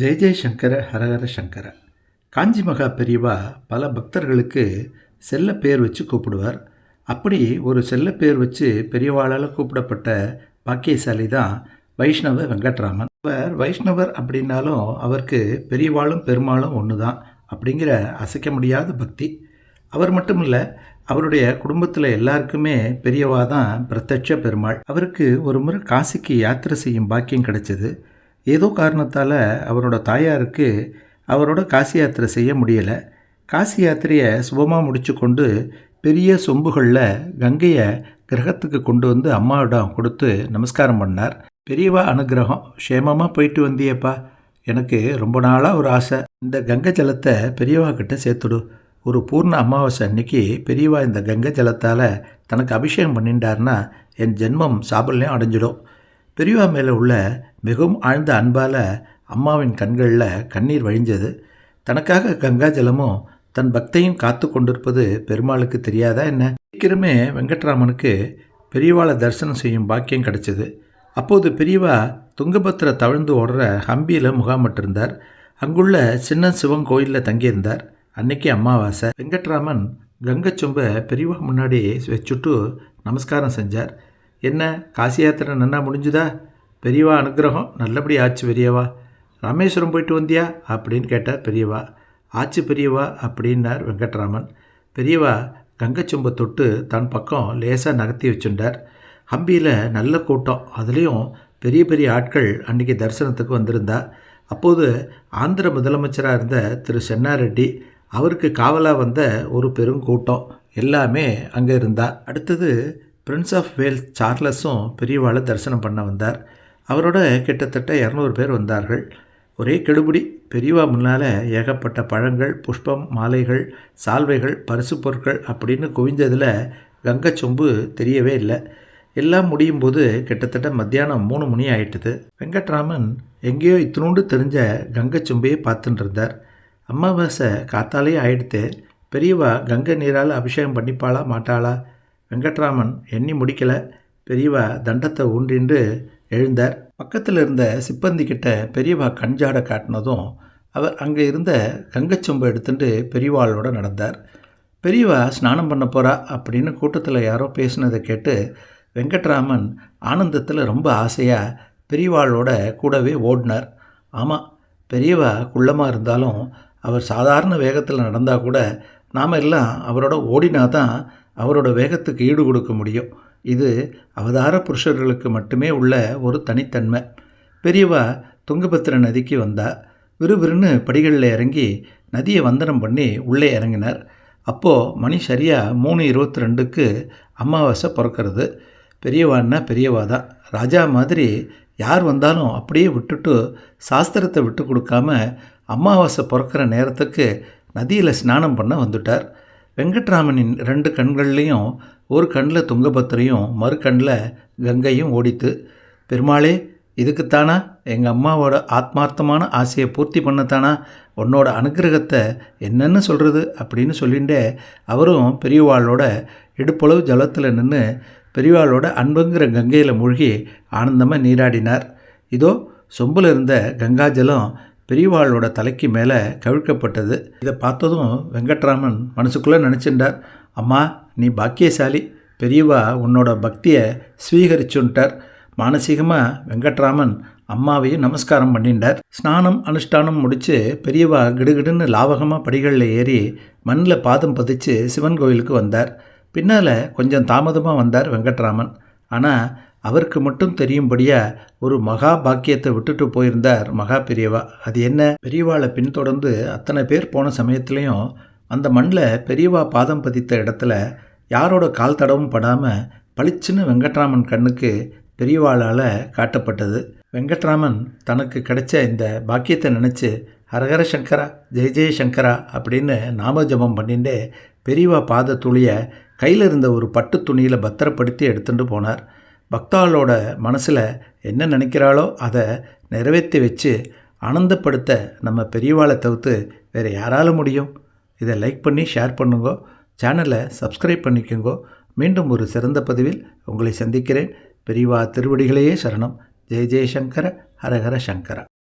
ஜெய ஜெயசங்கர ஹரஹர சங்கர. காஞ்சி மகா பெரியவா பல பக்தர்களுக்கு செல்ல பேர் வச்சு கூப்பிடுவார். அப்படி ஒரு செல்ல பேர் வச்சு பெரியவாளால் கூப்பிடப்பட்ட பாக்கியசாலி தான் வைஷ்ணவ வெங்கட்ராமன். அவர் வைஷ்ணவர் அப்படின்னாலும் அவருக்கு பெரியவாளும் பெருமாளும் ஒன்று தான் அப்படிங்கிற அசைக்க முடியாத பக்தி. அவர் மட்டும் இல்லை அவருடைய குடும்பத்தில் எல்லாருக்குமே பெரியவா தான் பிரத்யட்ச பெருமாள். அவருக்கு ஒரு முறை காசிக்கு யாத்திரை செய்யும் பாக்கியம் கிடைச்சது. ஏதோ காரணத்தால் அவரோட தாயாருக்கு அவரோட காசி யாத்திரை செய்ய முடியலை. காசி யாத்திரையை சுபமாக முடிச்சு கொண்டு பெரிய சொம்புகளில் கங்கையை கிரகத்துக்கு கொண்டு வந்து அம்மாவிடம் கொடுத்து நமஸ்காரம் பண்ணார். பெரியவா அனுகிரகம் க்ஷேமமாக போயிட்டு வந்தியப்பா. எனக்கு ரொம்ப நாளாக ஒரு ஆசை. இந்த கங்கை ஜலத்தை பெரியவா கிட்ட சேர்த்துடு. ஒரு பூர்ண அமாவாசை அன்னைக்கு பெரியவா இந்த கங்கை ஜலத்தால் தனக்கு அபிஷேகம் பண்ணிட்டார்னா என் ஜென்மம் சாபல்யம் அடைஞ்சிடும். பெரியவா மேலே உள்ள மிகவும் ஆழ்ந்த அன்பால் அம்மாவின் கண்களில் கண்ணீர் வழிஞ்சது. தனக்காக கங்கா ஜலமும் தன் பக்தையும் காத்து கொண்டிருப்பது பெருமாளுக்கு தெரியாதா என்ன? சீக்கிரமே வெங்கட்ராமனுக்கு பெரியவாளை தரிசனம் செய்யும் பாக்கியம் கிடைச்சது. அப்போது பெரியவா துங்கபத்திர தவிழ்ந்து ஓடுற ஹம்பியில் முகாமிட்டிருந்தார். அங்குள்ள சின்ன சிவன் கோயிலில் தங்கியிருந்தார். அன்னைக்கு அமாவாசை. வெங்கட்ராமன் கங்கைச்சொம்பை பெரியவா முன்னாடி வச்சுட்டு நமஸ்காரம் செஞ்சார். என்ன? காசி யாத்திரை நன்னா முடிஞ்சுதா? பெரியவா அனுகிரகம் நல்லபடி ஆச்சு பெரியவா. ராமேஸ்வரம் போயிட்டு வந்தியா? அப்படின்னு கேட்டார் பெரியவா. ஆச்சு பெரியவா அப்படின்னார் வெங்கட்ராமன். பெரியவா கங்கைச்சொம்பை தொட்டு தன் பக்கம் லேசாக நகர்த்தி வச்சுட்டார் ஹம்பியில் நல்ல கூட்டம். அதுலேயும் பெரிய பெரிய ஆட்கள் அன்றைக்கி தரிசனத்துக்கு வந்திருந்தா. அப்போது ஆந்திர முதலமைச்சராக இருந்த திரு சென்னாரெட்டி அவருக்கு காவலாக வந்த ஒரு பெருங்கூட்டம். எல்லாமே அங்கே இருந்தா. அடுத்தது பிரின்ஸ் ஆஃப் வேல்ஸ் சார்லஸும் பெரியவாளை தரிசனம் பண்ண வந்தார். அவரோட கிட்டத்தட்ட இரநூறு பேர் வந்தார்கள். ஒரே கெடுபிடி பெரியவா முன்னால் ஏகப்பட்ட பழங்கள் புஷ்பம் மாலைகள் சால்வைகள் பரிசு பொருட்கள் அப்படின்னு குவிஞ்சதில் கங்கை சொம்பு தெரியவே இல்லை. எல்லாம் முடியும் போது கிட்டத்தட்ட மத்தியானம் மூணு மணி ஆயிட்டுது. வெங்கட்ராமன் எங்கேயோ இத்தினோண்டு தெரிஞ்ச கங்கை சொம்பையே பார்த்துட்டு இருந்தார். அமாவாசை காத்தாலே ஆயிடுத்து. பெரியவா கங்கை நீரால் அபிஷேகம் பண்ணிப்பாளா மாட்டாளா? வெங்கட்ராமன் எண்ணி முடிக்கலை. பெரியவா தண்டத்தை ஊன்றின்று எழுந்தார். பக்கத்தில் இருந்த சிப்பந்தி கிட்ட பெரியவா கஞ்சாட காட்டினதும் அவர் அங்கே இருந்த கங்கச்சொம்பை எடுத்துட்டு பெரியவாளோட நடந்தார். பெரியவா ஸ்நானம் பண்ண போகிறா அப்படின்னு கூட்டத்தில் யாரோ பேசினதை கேட்டு வெங்கட்ராமன் ஆனந்தத்தில் ரொம்ப ஆசையாக பெரியவாளோட கூடவே ஓடினார். ஆமாம் பெரியவா குள்ளமாக இருந்தாலும் அவர் சாதாரண வேகத்தில் நடந்தால் கூட நாம் எல்லாம் அவரோட ஓடினா தான் அவரோட வேகத்துக்கு ஈடு கொடுக்க முடியும். இது அவதார புருஷர்களுக்கு மட்டுமே உள்ள ஒரு தனித்தன்மை. பெரியவா துங்கபத்திர நதிக்கு வந்தா விறுவிறுன்னு படிகளில் இறங்கி நதியை வந்தனம் பண்ணி உள்ளே இறங்கினார். அப்போது மணி சரியாக மூணு இருபத்தி ரெண்டுக்கு அமாவாசை பிறக்கிறது. பெரியவான்னா பெரியவா தான் ராஜா மாதிரி யார் வந்தாலும் அப்படியே விட்டுட்டு சாஸ்திரத்தை விட்டு கொடுக்காம அமாவாசை பிறக்கிற நேரத்துக்கு நதியில் ஸ்நானம் பண்ண வந்துட்டார். வெங்கட்ராமனின் ரெண்டு கண்கள்லேயும் ஒரு கண்ணில் துங்கபத்திரையும் மறு கண்ணில் கங்கையும் ஓடித்து பெருமாளே இதுக்குத்தானா? எங்கள் அம்மாவோட ஆத்மார்த்தமான ஆசையை பூர்த்தி பண்ணத்தானா? உன்னோட அனுகிரகத்தை என்னென்னு சொல்கிறது அப்படின்னு சொல்லிகிட்டே அவரும் பெரியவாளோட இடுப்பளவு ஜலத்தில் நின்று பெரியவாளோட அன்புங்கிற கங்கையில் மூழ்கி ஆனந்தமாக நீராடினார். இதோ சொம்பில் இருந்த கங்கா ஜலம் பெரியவாளோட தலைக்கு மேலே கவிழ்க்கப்பட்டது. இதை பார்த்ததும் வெங்கட்ராமன் மனசுக்குள்ளே நினச்சிட்டார் அம்மா நீ பாக்கியசாலி. பெரியவா உன்னோட பக்தியை ஸ்வீகரிச்சுன்ட்டார் மானசீகமாக வெங்கட்ராமன் அம்மாவையும் நமஸ்காரம் பண்ணிட்டார். ஸ்நானம் அனுஷ்டானம் முடித்து பெரியவா கிடுகிடுன்னு லாவகமாக படிகளில் ஏறி மண்ணில் பாதம் பதிச்சு சிவன் கோயிலுக்கு வந்தார். பின்னால் கொஞ்சம் தாமதமாக வந்தார் வெங்கட்ராமன். ஆனால் அவருக்கு மட்டும் தெரியும்படியாக ஒரு மகா பாக்கியத்தை விட்டுட்டு போயிருந்தார் மகா பெரியவா. அது என்ன? பெரியவாளை பின்தொடர்ந்து அத்தனை பேர் போன சமயத்துலேயும் அந்த மண்ணில் பெரியவா பாதம் பதித்த இடத்துல யாரோட கால் தடவும் படாமல் பளிச்சுன்னு வெங்கட்ராமன் கண்ணுக்கு பெரியவாளால் காட்டப்பட்டது. வெங்கட்ராமன் தனக்கு கிடைச்ச இந்த பாக்கியத்தை நினச்சி ஹரஹர சங்கரா ஜெய ஜெய சங்கரா அப்படின்னு நாமஜபம் பண்ணிட்டு பெரியவா பாத துளியை கையில் இருந்த ஒரு பட்டு துணியில் பத்திரப்படுத்தி எடுத்துகிட்டு போனார். பக்தாளோட மனசில் என்ன நினைக்கிறாளோ அதை நிறைவேற்றி வச்சு ஆனந்தப்படுத்த நம்ம பெரியவாளை தவிர்த்து வேறு யாரால முடியும்? இதை லைக் பண்ணி ஷேர் பண்ணுங்க. சேனலை சப்ஸ்கிரைப் பண்ணிக்கோங்க. மீண்டும் ஒரு சிறந்த பதிவில் உங்களை சந்திக்கிறேன். பெரியவா திருவடிகளையே சரணம். ஜெய ஜெயசங்கர ஹரஹர சங்கர.